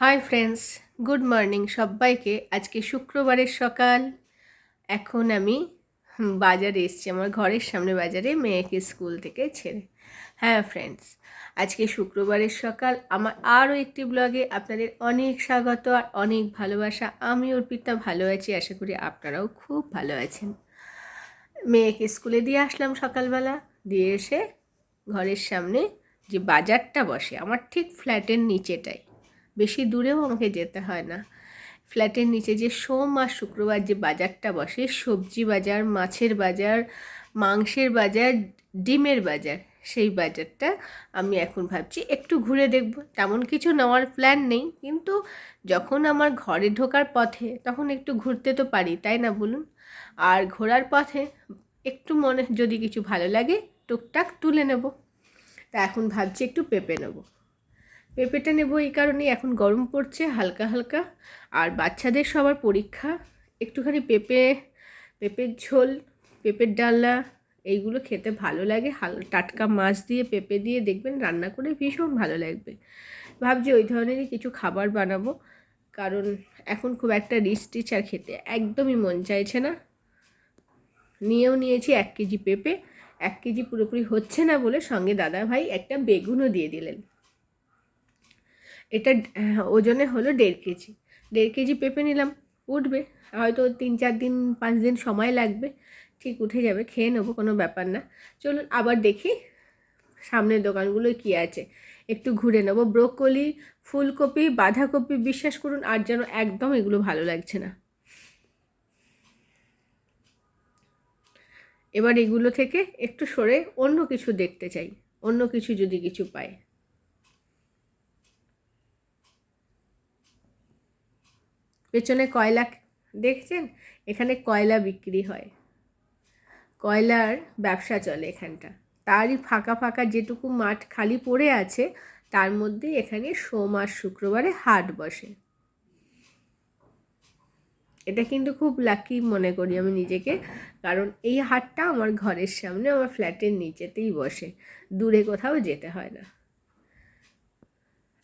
Hi friends good morning সবাইকে আজকে শুক্রবারের সকাল। এখন আমি বাজারে এসেছি। আমার ঘরের সামনে বাজারে মেয়েকে স্কুল থেকে ছেড়ে। হ্যাঁ ফ্রেন্ডস আজকে শুক্রবারের সকাল। আমার আরও একটি ব্লগে আপনাদের অনেক স্বাগত আর অনেক ভালোবাসা। আমি অর্পিতা, ভালো আছি। আশা করি আপনারাও খুব ভালো আছেন। মেয়েকে স্কুলে দিয়ে আসলাম সকালবেলা। দিয়ে এসে ঘরের সামনে যে বাজারটা বসে, আমার ঠিক ফ্ল্যাটের নিচেটাই। বেশি দূরেও আমাকে যেতে হয় না। ফ্ল্যাটের নিচে যে সোম আর শুক্রবার যে বাজারটা বসে, সবজি বাজার, মাছের বাজার, মাংসের বাজার, ডিমের বাজার, সেই বাজারটা আমি এখন ভাবছি একটু ঘুরে দেখব। তেমন কিছু নেওয়ার প্ল্যান নেই, কিন্তু যখন আমার ঘরে ঢোকার পথে তখন একটু ঘুরতে তো পারি, তাই না বলুন? আর ঘোরার পথে একটু মনে যদি কিছু ভালো লাগে, টুকটাক তুলে নেব। তা এখন ভাবছি একটু পেঁপে নেব। পেঁপেটা নেব এই কারণে এখন গরম পড়ছে, হালকা হালকা। আর বাচ্চাদের সবার পরীক্ষা, একটুখানি পেঁপে, পেঁপের ঝোল, পেঁপের ডালনা, এইগুলো খেতে ভালো লাগে। হাল, টাটকা মাছ দিয়ে পেঁপে দিয়ে দেখবেন রান্না করে ভীষণ ভালো লাগবে। ভাবছি ওই ধরনেরই কিছু খাবার বানাবো, কারণ এখন খুব একটা রিচ টিচ আর খেতে একদমই মন চাইছে না। নিয়েও নিয়েছি এক কেজি পেঁপে, এক কেজি পুরোপুরি হচ্ছে না বলে সঙ্গে দাদা ভাই একটা বেগুনও দিয়ে দিলেন। এটা আহ, ওজনে হলো দেড় কেজি। দেড় কেজি পেঁপে নিলাম উঠবে। হয়তো তিন চার দিন পাঁচ দিন সময় লাগবে। ঠিক উঠে যাবে খেয়ে নেব কোনো ব্যাপার না। চলুন আবার দেখি সামনের দোকানগুলোয় কী আছে। একটু ঘুরে নেব। ব্রোকলি ফুলকপি বাঁধাকপি বিশ্বাস করুন আর যেন একদম এগুলো ভালো লাগছে না। এবার এগুলো থেকে একটু সরে অন্য কিছু দেখতে চাই। অন্য কিছু যদি কিছু পাই। পেছনে কয়লা দেখছেন? এখানে কয়লা বিক্রি হয়। কয়লার ব্যবসা চলে এখানটা। তারই ফাঁকা ফাঁকা যেটুকু মাঠ খালি পড়ে আছে, তার মধ্যে এখানে সোম আর শুক্রবারে হাট বসে। এটা কিন্তু খুব লাকি মনে করি আমি নিজেকে, কারণ এই হাটটা আমার ঘরের সামনে, আমার ফ্ল্যাটের নিচেতেই বসে। দূরে কোথাও যেতে হয় না।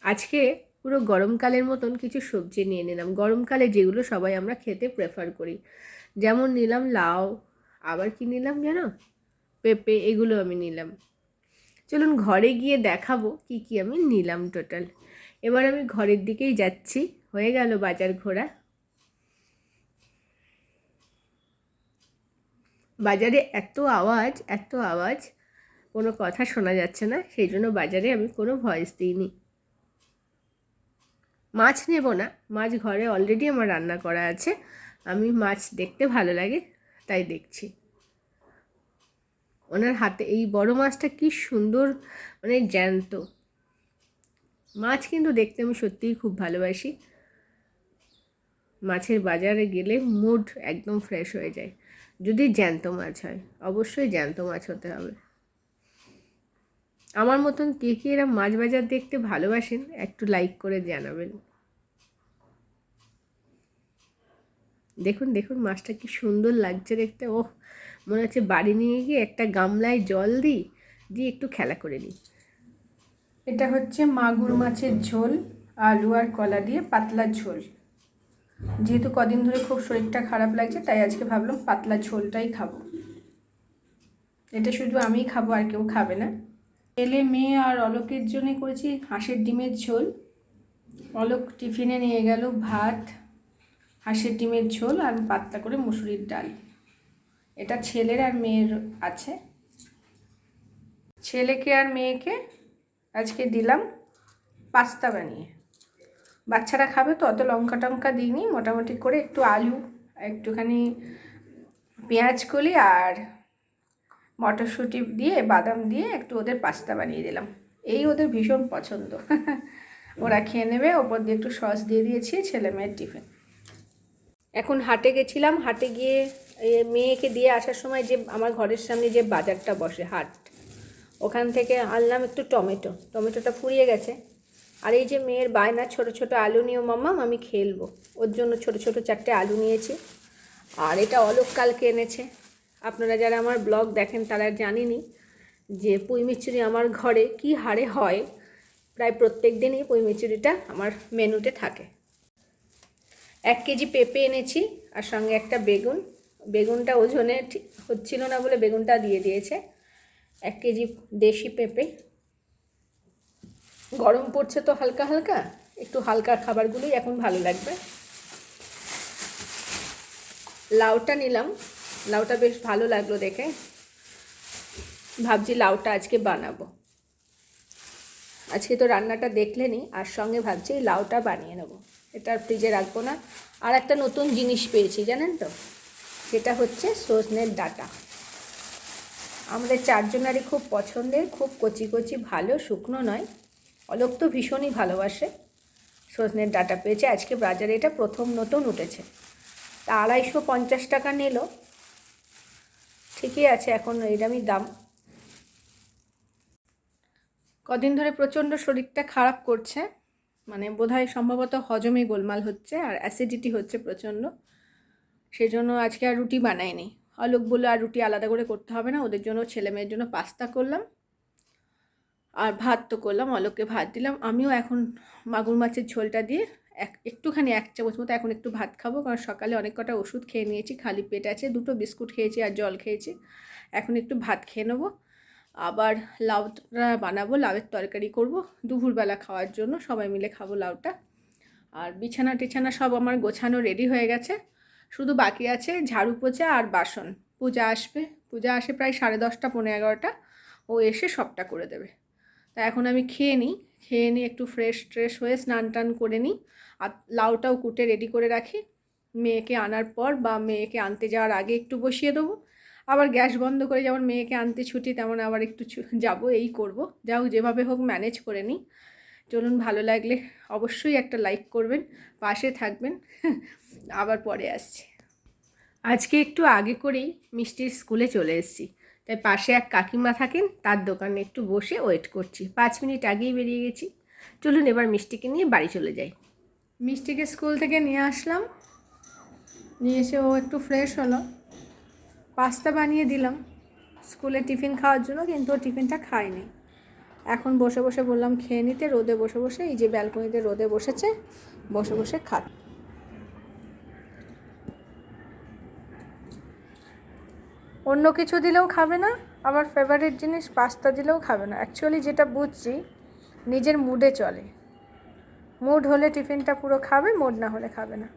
আজকে পুরো গরমকালের মতন কিছু সবজি নিয়ে নিলাম। গরমকালে যেগুলো সবাই আমরা খেতে প্রেফার করি। যেমন নিলাম লাউ, আবার কি নিলাম জানো? পেঁপে, এগুলো আমি নিলাম। চলুন ঘরে গিয়ে দেখাবো কি কি আমি নিলাম টোটাল এবার আমি ঘরের দিকেই যাচ্ছি। হয়ে গেল বাজার ঘোরা। বাজারে এত আওয়াজ এত আওয়াজ, কোনো কথা শোনা যাচ্ছে না। সেই জন্য বাজারে আমি কোনো ভয়েস দিইনি। মাছ নেব না। মাছ ঘরে অলরেডি আমার রান্না করা আছে। আমি মাছ দেখতে ভালো লাগে, তাই দেখছি। ওনার হাতে, এই বড় মাছটা কি সুন্দর মানে জ্যান্ত। মাছ কিন্তু দেখতে আমি সত্যিই খুব ভালোবাসি। মাছের বাজারে গেলে মুড একদম ফ্রেশ হয়ে যায়। যদি জ্যান্ত মাছ হয়, অবশ্যই জ্যান্ত মাছ হতে হবে। আমার মতন কে কে এরা মাছ বাজার দেখতে ভালোবাসেন, একটু লাইক করে জানাবেন। দেখুন দেখুন, মাছটা কি সুন্দর লাগছে দেখতে। ও মনে হচ্ছে বাড়ি নিয়ে গিয়ে একটা গামলায় জল দিই, দিয়ে একটু খেলা করে নিই। এটা হচ্ছে মাগুর মাছের ঝোল, আলু আর কলা দিয়ে পাতলা ঝোল। যেহেতু কদিন ধরে খুব শরীরটা খারাপ লাগছে, তাই আজকে ভাবলাম পাতলা ঝোলটাই খাব। এটা শুধু আমিই খাব, আর কেউ খাবে না। ছেলে মেয়ে আর অলোকের জন্যে করেছি হাঁসের ডিমের ঝোল। অলোক টিফিনে নিয়ে গেল ভাত, হাঁসের ডিমের ঝোল আর পাতলা করে মুসুরির ডাল। এটা ছেলের আর মেয়ের আছে। ছেলেকে আর মেয়েকে আজকে দিলাম পাস্তা বানিয়ে। বাচ্চারা খাবে তো, অত লঙ্কা টঙ্কা দিইনি। মোটামুটি করে একটু আলু, একটুখানি পেঁয়াজ কলি আর মটরশুঁটি দিয়ে, বাদাম দিয়ে একটু ওদের পাস্তা বানিয়ে দিলাম। এই ওদের ভীষণ পছন্দ। ওরা খেয়ে নেবে, ওপর দিয়ে একটু সস দিয়ে দিয়েছি, ছেলে মেয়ের টিফিন। এখন হাটে গেছিলাম, হাটে গিয়ে মেয়েকে দিয়ে আসার সময় যে আমার ঘরের সামনে যে বাজারটা বসে হাট, ওখান থেকে আনলাম একটু টমেটো। টমেটোটা ফুরিয়ে গেছে। আর এই যে মেয়ের বায়না, ছোট ছোট আলু নিও মাম্মাম আমি খেলব। ওর জন্য ছোট ছোট চারটে আলু নিয়েছি। আর এটা অলোক কালকে এনেছে। আপনারা যারা আমার ব্লগ দেখেন তারা জানেনই যে পুঁই মিচুরি আমার ঘরে কি হারে হয়। প্রায় প্রত্যেক দিনই পুঁই মিচুরিটা আমার মেনুতে থাকে। এক কেজি পেঁপে এনেছি আর সঙ্গে একটা বেগুন। বেগুনটা ওজনে ঠিক হচ্ছিল না বলে বেগুনটা দিয়ে দিয়েছে। এক কেজি দেশি পেঁপে। গরম পড়ছে তো হালকা হালকা। একটু হালকা খাবারগুলোই এখন ভালো লাগবে। লাউটা নিলাম। লাউটা বেশ ভালো লাগল দেখে। ভাবছি লাউটা আজকে বানাবো। আজকে তো রান্নাটা দেখলেনি, আর সঙ্গে ভাবছি লাউটা বানিয়ে নেব। এটা ফ্রিজে রাখব না। আর একটা নতুন জিনিস পেয়েছি, জানেন তো? সেটা হচ্ছে সজনের ডাটা। আমাদের চারজনারই খুব পছন্দের, খুব কচি কচি ভালো, শুকনো নয়। অলোক তো ভীষণই ভালোবাসে সজনের ডাটা পেয়েছে। আজকে বাজারে এটা প্রথম নতুন উঠেছে। তা আড়াইশো পঞ্চাশ টাকা নিল। ঠিকই আছে, এখন এরমই দাম। কদিন ধরে প্রচণ্ড শরীরটা খারাপ করছে মানে বোধহয় সম্ভবত হজমে গোলমাল হচ্ছে আর অ্যাসিডিটি হচ্ছে প্রচণ্ড। সেই জন্য আজকে আর রুটি বানাইনি। অলোক আর রুটি আলাদা করে করতে হবে না, ওদের জন্য, ছেলে মেয়ের জন্য পাস্তা করলাম। আর ভাত তো করলাম, অলোককে ভাত দিলাম। আমিও এখন মাগুর মাছের ঝোলটা দিয়ে এক, একটুখানি এক চামচ মতো এখন একটু ভাত খাব, কারণ সকালে অনেক কটা ওষুধ খেয়ে নিয়েছি, খালি পেট আছে, দুটো বিস্কুট খেয়েছি আর জল খেয়েছি। এখন একটু ভাত খেয়ে নেব। আবার লাউটা বানাবো, লাউয়ের তরকারি করব, দুপুরবেলা খাওয়ার জন্য, সবাই মিলে খাব লাউটা। আর বিছানা টিছানা সব আমার গোছানো রেডি হয়ে গেছে। শুধু বাকি আছে ঝাড়ু পোচা আর বাসন। পূজা আসবে, পূজা আসে প্রায় সাড়ে দশটা পনেরো এগারোটা। ও এসে সবটা করে দেবে। তা এখন আমি খেয়ে নিই। খেয়ে নিই একটু ফ্রেশ ট্রেশ হয়ে স্নান টান করে নিই। আর লাউটাও কুটে রেডি করে রাখি। মেয়েকে আনার পর বা মেয়েকে আনতে যাওয়ার আগে একটু বসিয়ে দেবো। আবার গ্যাস বন্ধ করে যেমন মেয়েকে আনতে ছুটি, তেমন আবার একটু যাব, এই করব। যা হোক যেভাবে হোক ম্যানেজ করে নিই। চলুন ভালো লাগলে অবশ্যই একটা লাইক করবেন, পাশে থাকবেন। আবার পরে আসছি। আজকে একটু আগে করেই মিষ্টির স্কুলে চলে এসেছি। তাই পাশে এক কাকিমা থাকেন, তার দোকানে একটু বসে ওয়েট করছি। পাঁচ মিনিট আগেই বেরিয়ে গেছি। চলুন এবার মিষ্টিকে নিয়ে বাড়ি চলে যাই। মিষ্টিকে স্কুল থেকে নিয়ে আসলাম। নিয়ে এসে ও একটু ফ্রেশ হলো। পাস্তা বানিয়ে দিলাম। স্কুলে টিফিন খাওয়ার জন্য, কিন্তু ও টিফিনটা খায়নি। এখন বসে বসে বললাম, খেয়ে নিতে। রোদে বসে বসে, এই যে ব্যালকনিতে রোদে বসেছে, বসে বসে খা অন্য কিছু দিলেও খাবে না, আবার ফেভারিট জিনিস পাস্তা দিলেও খাবে না। অ্যাকচুয়ালি যেটা বুঝছি, নিজের মুডে চলে। মুড হলে টিফিনটা পুরো খাবে মুড না হলে খাবে না।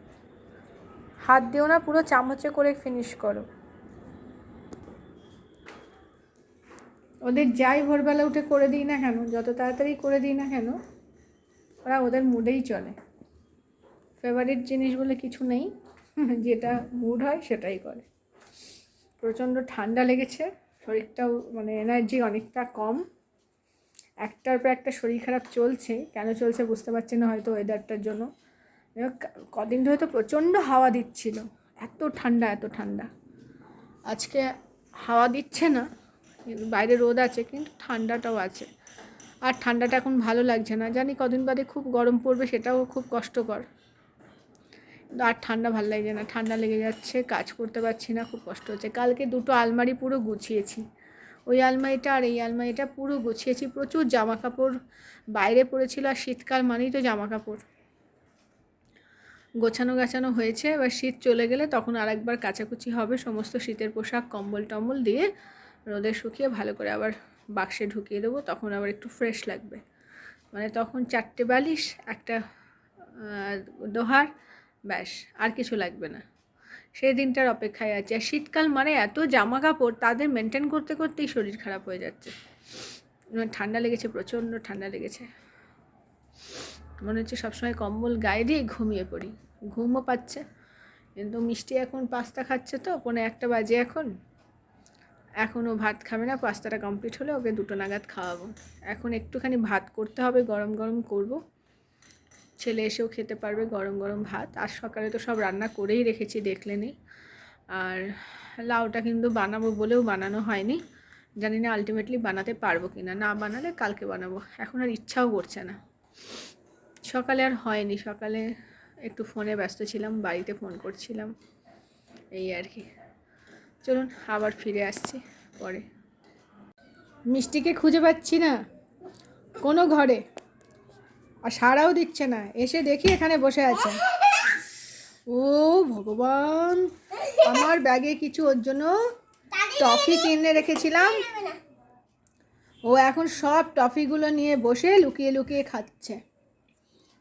হাত দিও না, পুরো চামচে করে ফিনিশ করো। ওদের যাই ভোরবেলা উঠে করে দিই না কেন, যত তাড়াতাড়ি করে দিই না কেন, ওরা ওদের মুডেই চলে। ফেভারিট জিনিস বলে কিছু নেই, যেটা মুড হয় সেটাই করে। প্রচণ্ড ঠান্ডা লেগেছে। শরীরটাও মানে এনার্জি অনেকটা কম। একটার পর একটা শরীর খারাপ চলছে। কেন চলছে বুঝতে পারছি না হয়তো ওয়েদারটার জন্য। কদিন ধরে তো প্রচণ্ড হাওয়া দিচ্ছিল। এত ঠান্ডা এত ঠান্ডা। আজকে হাওয়া দিচ্ছে না। বাইরে রোদ আছে, কিন্তু ঠান্ডাটাও আছে। আর ঠান্ডাটা এখন ভালো লাগছে না। জানি কদিন বাদে খুব গরম পড়বে, সেটাও খুব কষ্টকর। আর ঠান্ডা ভালো লাগছে না, ঠান্ডা লেগে যাচ্ছে, কাজ করতে পারছি না, খুব কষ্ট হচ্ছে। কালকে দুটো আলমারি পুরো গুছিয়েছি। ওই আলমারিটা আর এই আলমারিটা পুরো গুছিয়েছি, প্রচুর জামা কাপড় বাইরে পড়েছিল আর শীতকাল মানেই তো জামা কাপড় গোছানো গাছানো হয়েছে, এবার শীত চলে গেলে তখন আরেকবার কাচাকুচি হবে, সমস্ত শীতের পোশাক, কম্বল টম্বল দিয়ে রোদে শুকিয়ে ভালো করে আবার বাক্সে ঢুকিয়ে দেবো, তখন আবার একটু ফ্রেশ লাগবে। মানে তখন চারটে বালিশ, একটা দোহার ব্যাস, আর কিছু লাগবে না। সেই দিনটার অপেক্ষায় আছে। আর শীতকাল মানে এত জামা কাপড় তাদের মেনটেন করতে করতেই শরীর খারাপ হয়ে যাচ্ছে। ঠান্ডা লেগেছে, প্রচণ্ড ঠান্ডা লেগেছে। মনে হচ্ছে সবসময় কম্বল গায়ে দিয়ে ঘুমিয়ে পড়ি। ঘুমও পাচ্ছে। কিন্তু মিষ্টি এখন পাস্তা খাচ্ছে তো কোনো একটা বাজে এখন। এখনও ভাত খাবে না, পাস্তাটা কমপ্লিট হলে ওকে দুটো নাগাদ খাওয়াবো। এখন একটুখানি ভাত করতে হবে, গরম গরম করব। ছেলে এসেও খেতে পারবে গরম গরম ভাত। আর সকালে তো সব রান্না করেই রেখেছি, দেখলে নি। আর লাউটা কিন্তু বানাবো বলেও বানানো হয়নি। জানি না আলটিমেটলি বানাতে পারব কি না না বানালে কালকে বানাবো। এখন আর ইচ্ছাও করছে না। সকালে আর হয়নি। সকালে একটু ফোনে ব্যস্ত ছিলাম, বাড়িতে ফোন করছিলাম। এই আর কি। চলুন আবার ফিরে আসছি পরে। মিষ্টিকে খুঁজে পাচ্ছি না। কোনো ঘরে। আর সাড়াও দিচ্ছে না। এসে দেখি এখানে বসে আছে। ও ভগবান, আমার ব্যাগে কিছু ওর জন্য টফি কিনে রেখেছিলাম। ও এখন সব টফিগুলো নিয়ে বসে লুকিয়ে লুকিয়ে খাচ্ছে।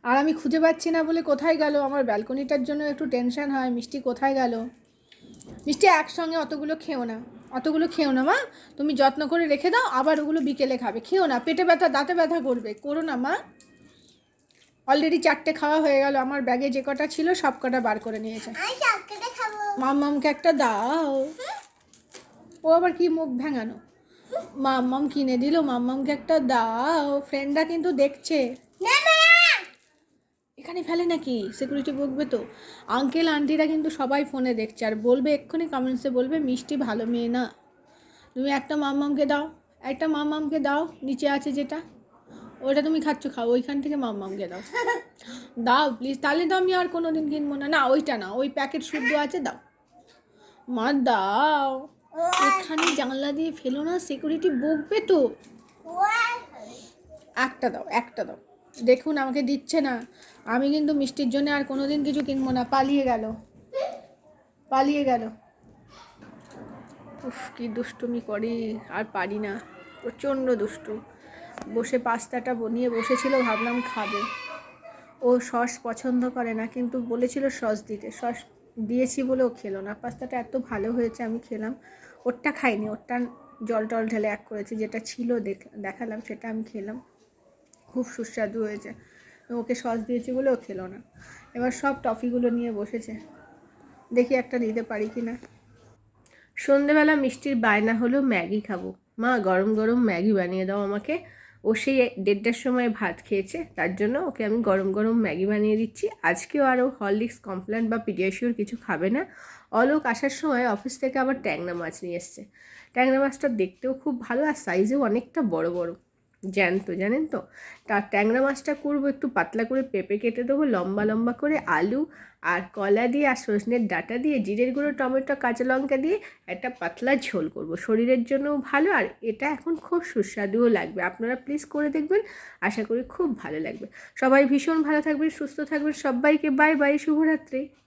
আর আমি খুঁজে পাচ্ছি না বলে কোথায় গেল? আমার ব্যালকনিটার জন্য একটু টেনশন হয়। মিষ্টি কোথায় গেল? মিষ্টি একসঙ্গে অতগুলো খেও না। অতগুলো খেও না মা। তুমি যত্ন করে রেখে দাও, আবার ওগুলো বিকেলে খাবে। খেও না। পেটে ব্যথা, দাঁতে ব্যথা করবে। করো না মা। অলরেডি চারটে খাওয়া হয়ে গেল। আমার ব্যাগে যে কটা ছিল সব কটা বার করে নিয়েছে। মাম্মামকে একটা দাও। ও আবার কি মুখ ভেঙানো? মাম্মাম কিনে দিল মাম্মামকে একটা দাও। ফ্রেন্ডরা কিন্তু দেখছে। এখানে ফেলে নাকি? সিকিউরিটি বকবে তো। আঙ্কেল আন্টিরা কিন্তু সবাই ফোনে দেখছে। আর বলবে এক্ষুনি কমেন্টসে বলবে মিষ্টি ভালো মেয়ে না। তুমি একটা মাম্মামকে দাও। একটা মাম্মামকে দাও। নিচে আছে যেটা। ওটা তুমি খাচ্ছ, খাও। ওইখান থেকে মাম্মামকে দাও। দাও প্লিজ তাহলে তো আমি আর কোনো দিন কিনবো না। না, ওইটা না। ওই প্যাকেট শুদ্ধ আছে, দাও। মা, দাও। এখানে জানলা দিয়ে ফেলো না সিকিউরিটি বকবে তো। একটা দাও একটা দাও। দেখুন, আমাকে দিচ্ছে না। আমি কিন্তু মিষ্টির জন্য আর কোনো দিন কিছু কিনবো না। পালিয়ে গেল। পালিয়ে গেল। উফ, কি দুষ্টুমি করে। আর পারি না। প্রচণ্ড দুষ্টু। বসে পাস্তাটা বনিয়ে বসেছিল, ভাবলাম খাবে। ও সস পছন্দ করে না, কিন্তু বলেছিল সস দিতে। সস দিয়েছি বলে ও খেলো না। পাস্তাটা এত ভালো হয়েছে, আমি খেলাম। ওরটা খাইনি, ওরটা জল টল ঢেলে এক করেছে, যেটা ছিল দেখ- দেখালাম, সেটা আমি খেলাম। খুব সুস্বাদু হয়েছে। ওকে সস দিয়েছি বলে ও খেলো না। এবার সব টফিগুলো নিয়ে বসেছে। দেখি একটা দিতে পারি কি না। সন্ধেবেলা মিষ্টির বায়না হলো, ম্যাগি খাব। মা, গরম গরম ম্যাগি বানিয়ে দাও আমাকে। ও সেই দেড়টার সময় ভাত খেয়েছে, তার জন্য ওকে আমি গরম গরম ম্যাগি বানিয়ে দিচ্ছি। আজকেও আরও হরলিক্স কমপ্ল্যান বা পিডিয়াশিওর কিছু খাবে না। অলোক আসার সময় অফিস থেকে আবার ট্যাংরা মাছ নিয়ে এসছে। ট্যাংরা মাছটা দেখতেও খুব ভালো আর সাইজেও অনেকটা বড় বড়। জ্যান্ত, জানেন তো? তার ট্যাংরা মাছটা করব একটু পাতলা করে পেঁপে কেটে দেবো, লম্বা লম্বা করে আলু আর কলা দিয়ে আর সজনের ডাটা দিয়ে, জিরের গুঁড়ো, টমেটো, কাঁচা লঙ্কা দিয়ে একটা পাতলা ঝোল করব। শরীরের জন্যও ভালো আর এটা এখন খুব সুস্বাদুও লাগবে। আপনারা প্লিজ করে দেখবেন, আশা করি খুব ভালো লাগবে। সবাই ভীষণ ভালো থাকবেন, সুস্থ থাকবেন, সবাইকে বাই বাই শুভরাত্রি।